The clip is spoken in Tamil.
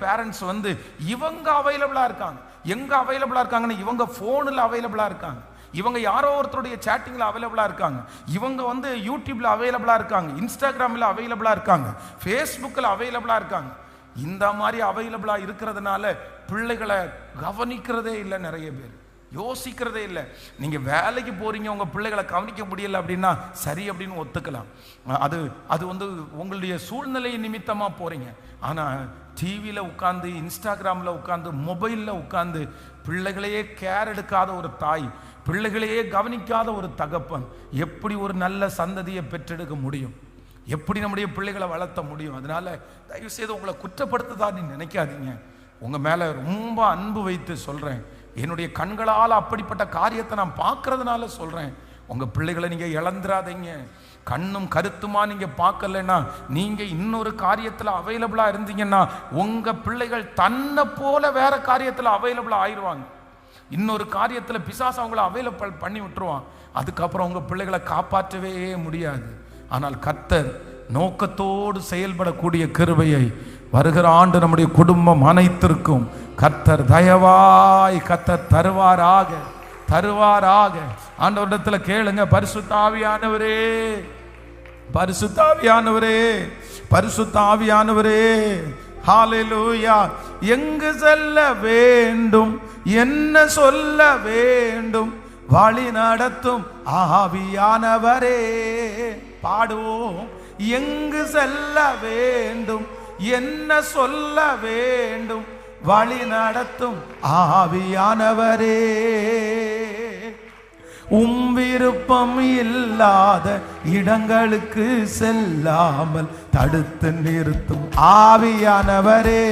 பேரண்ட்ஸ் வந்து இவங்க அவைலபிளாக இருக்காங்க. எங்கே அவைலபிளாக இருக்காங்கன்னு இவங்க ஃபோனில் அவைலபிளாக இருக்காங்க. இவங்க யாரோ ஒருத்தருடைய சேட்டிங்கில் அவைலபிளாக இருக்காங்க. இவங்க வந்து யூடியூப்பில் அவைலபிளாக இருக்காங்க. இன்ஸ்டாகிராமில் அவைலபிளாக இருக்காங்க. ஃபேஸ்புக்கில் அவைலபிளாக இருக்காங்க. இந்த மாதிரி அவைலபிளாக இருக்கிறதுனால பிள்ளைகளை கவனிக்கிறதே இல்லை நிறைய பேர். யோசிக்கிறதே இல்லை. நீங்கள் வேலைக்கு போகிறீங்க உங்கள் பிள்ளைகளை கவனிக்க முடியல அப்படின்னா சரி அப்படின்னு ஒத்துக்கலாம். அது அது வந்து உங்களுடைய சூழ்நிலை நிமித்தமாக போகிறீங்க ஆனால் டிவியில் உட்காந்து இன்ஸ்டாகிராமில் உட்காந்து மொபைலில் உட்காந்து பிள்ளைகளையே கேர் எடுக்காத ஒரு தாய் பிள்ளைகளையே கவனிக்காத ஒரு தகப்பன் எப்படி ஒரு நல்ல சந்ததியை பெற்றெடுக்க முடியும்? எப்படி நம்முடைய பிள்ளைகளை வளர்த்த முடியும்? அதனால தயவு செய்து உங்களை குற்றப்படுத்துதான்னு நினைக்காதீங்க. உங்கள் மேலே ரொம்ப அன்பு வைத்து சொல்கிறேன் என்னுடைய கண்களால் அப்படிப்பட்ட காரியத்தை நான் பார்க்கறதுனால சொல்கிறேன் உங்கள் பிள்ளைகளை நீங்கள் இழந்துராதீங்க கண்ணும் கருத்துமா நீங்கள் பார்க்கலன்னா நீங்கள் இன்னொரு காரியத்தில் அவைலபிளாக இருந்தீங்கன்னா உங்கள் பிள்ளைகள் தன்னை போல வேறு காரியத்தில் அவைலபிளா ஆயிடுவாங்க. இன்னொரு காரியத்தில் பிசாசு அவங்கள அவைலபிள் பண்ணி விட்டுருவான். அதுக்கப்புறம் உங்கள் பிள்ளைகளை காப்பாற்றவே முடியாது. ஆனால் கர்த்தர் நோக்கத்தோடு செயல்படக்கூடிய கிருவையை வருகிற ஆண்டு நம்முடைய குடும்பம் அனைத்திற்கும் கர்த்தர் தயவாய் கத்தர் தருவாராக. தருவாராக. ஆண்டவரிடத்துல கேளுங்க பரிசுத்தாவியானவரே பரிசுத்தாவியானவரே பரிசுத்தாவியானவரே. ஹalleluya எங்கு செல்ல வேண்டும் என்ன சொல்ல வேண்டும் வழி நடத்தும் ஆவியானவரே. பாடுவோம். எங்கு செல்ல வேண்டும் என்ன சொல்ல வேண்டும் வழி நடத்தும் ஆவியானவரே. உம் விருப்பம் இல்லாத இடங்களுக்கு செல்லாமல் தடுத்து நிறுத்தும் ஆவியானவரே.